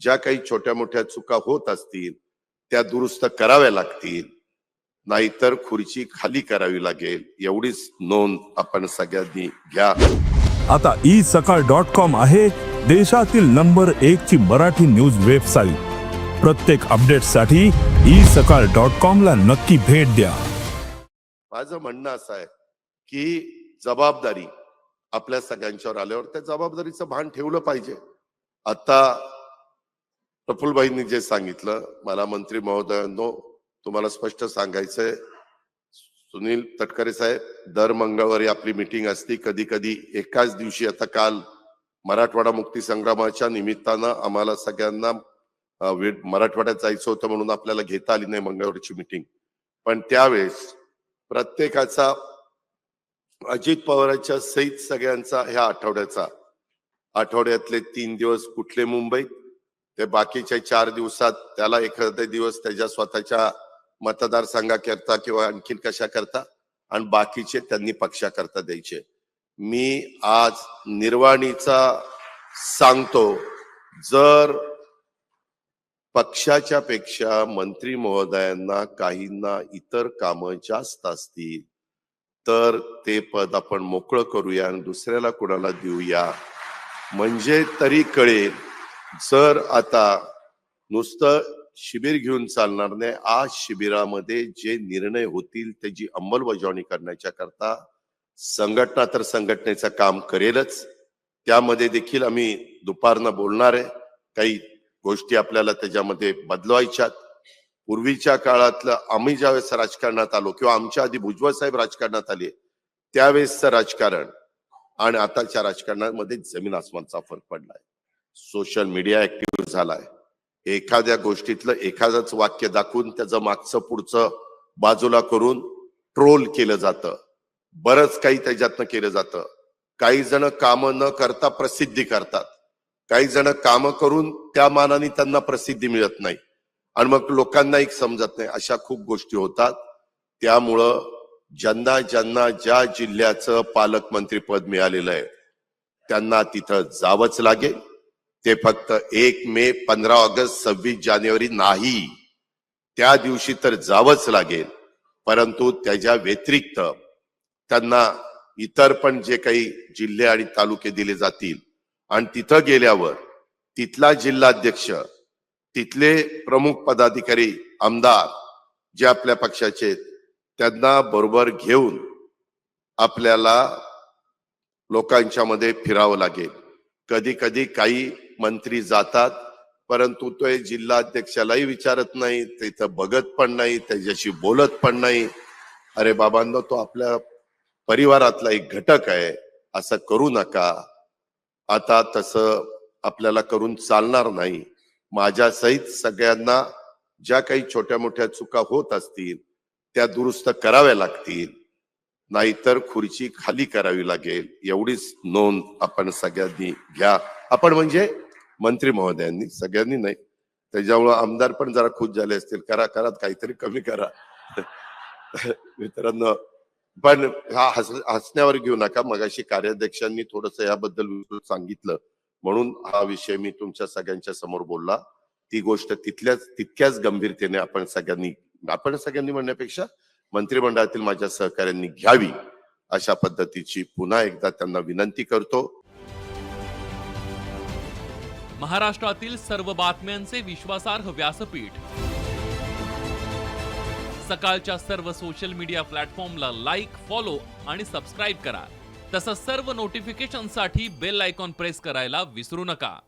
ज्या काही छोट्या मोठ्या चुका होत असतील त्या दुरुस्त कराव्या लागतील. नाहीतर खुर्ची खाली करावी लागेल. एवढीच नोंद आपण सगळ्यांनी घ्या. आता ई सकाळ डॉट कॉम आहे देशातील नंबर एक ची मराठी न्यूज वेबसाईट. प्रत्येक अपडेटसाठी ई सकाळ डॉट कॉम ला नक्की भेट द्या. माझं म्हणणं असं आहे की जबाबदारी आपल्या सगळ्यांच्यावर आल्यावर त्या जबाबदारीचं भान ठेवलं पाहिजे. आता प्रफुल्लभाईंनी जे सांगितलं मला मंत्री महोदयांनो तुम्हाला स्पष्ट सांगायचंय सुनील तटकरे साहेब दर मंगळवारी आपली मिटिंग असती कधी कधी एकाच दिवशी आता काल मराठवाडा मुक्ती संग्रामाच्या निमित्तानं आम्हाला सगळ्यांना मराठवाड्यात जायचं होतं म्हणून आपल्याला घेता आली नाही मंगळवारची मिटिंग. पण त्यावेळेस प्रत्येकाचा अजित पवारांच्या सहित सगळ्यांचा ह्या आठवड्याचा आठवड्यातले तीन दिवस कुठले मुंबईत ते बाकीच्या चार दिवसात त्याला एखादा दिवस त्याच्या स्वतःच्या मतदारसंघाकरता किंवा आणखीन कशा करता? आणि बाकीचे त्यांनी पक्षाकरता द्यायचे. मी आज निर्वाणीचा सांगतो जर पक्षाच्या पेक्षा मंत्री महोदयांना काहींना इतर कामं जास्त असतील तर ते पद आपण मोकळं करूया आणि दुसऱ्याला कुणाला देऊया. म्हणजे तरी कळेल सर आता नुसतं शिबिर घेऊन चालणार नाही. आज शिबिरामध्ये जे निर्णय होतील त्याची अंमलबजावणी करण्याच्या करता संघटना तर संघटनेचं काम करेलच. त्यामध्ये देखील आम्ही दुपारनं बोलणार आहे. काही गोष्टी आपल्याला त्याच्यामध्ये बदलवायच्यात. पूर्वीच्या काळातलं आम्ही ज्यावेळेस राजकारणात आलो किंवा आमच्या आधी भुजबळ साहेब राजकारणात आले त्यावेळेसचं राजकारण आणि आताच्या राजकारणामध्ये जमीन आसमानचा फरक पडलाय. सोशल मीडिया ऍक्टिव्ह झालाय. एखाद्या गोष्टीतलं एखादंच वाक्य दाखवून त्याचं मागचं पुढचं बाजूला करून ट्रोल केलं जातं. बरंच काही त्याच्यातनं केलं जातं. काही जण कामं न करता प्रसिद्धी करतात. काही जण कामं करून त्या मानाने त्यांना प्रसिद्धी मिळत नाही. आणि मग लोकांना एक समजत नाही अशा खूप गोष्टी होतात. त्यामुळं ज्यांना ज्यांना ज्या जिल्ह्याचं पालकमंत्री पद मिळालेलं आहे त्यांना तिथं जावंच लागेल. ते फक्त एक मे पंधरा ऑगस्ट सव्वीस जानेवारी नाही. त्या दिवशी तर जावंच लागेल. परंतु त्याच्या व्यतिरिक्त त्यांना इतर पण जे काही जिल्हे आणि तालुके दिले जातील. आणि तिथं गेल्यावर तिथला जिल्हाध्यक्ष तिथले प्रमुख पदाधिकारी आमदार जे आपल्या पक्षाचे त्यांना बरोबर घेऊन आपल्याला लोकांच्या मध्ये फिरावं लागेल. कधी कधी काही मंत्री जातात परंतु तो जिल्हाध्यक्षालाही विचारत नाही तिथं बघत पण नाही त्याच्याशी बोलत पण नाही. अरे बाबांनो तो आपल्या परिवारातला एक घटक आहे असं करू नका. आता तसं आपल्याला करून चालणार नाही. माझ्या सहित सगळ्यांना ज्या काही छोट्या मोठ्या चुका होत असतील त्या दुरुस्त कराव्या लागतील. नाहीतर खुर्ची खाली करावी लागेल. एवढीच नोंद आपण सगळ्यांनी घ्या. आपण म्हणजे मंत्री महोदयांनी सगळ्यांनी नाही. त्याच्यामुळं आमदार पण जरा खुश झाले असतील. करा करा काहीतरी कमी करा. मित्रांनो पण हा हस हसण्यावर घेऊ नका. मगाशी कार्याध्यक्षांनी थोडस याबद्दल सांगितलं. म्हणून हा विषय मी तुमच्या सगळ्यांच्या समोर बोलला. ती गोष्ट तिथल्याच तितक्याच गंभीरतेने आपण सगळ्यांनी आपण सगळ्यांनी म्हणण्यापेक्षा मंत्रिमंडळातील माझ्या सहकाऱ्यांनी घ्यावी अशा पद्धतीची पुन्हा एकदा त्यांना विनंती करतो. महाराष्ट्रातील सर्व बातम्यांचे विश्वासार्ह व्यासपीठ. सकाळच्या सर्व सोशल मीडिया प्लॅटफॉर्मला लाईक फॉलो आणि सबस्क्राईब करा. तसंच सर्व नोटिफिकेशनसाठी बेल आयकॉन प्रेस करायला विसरू नका.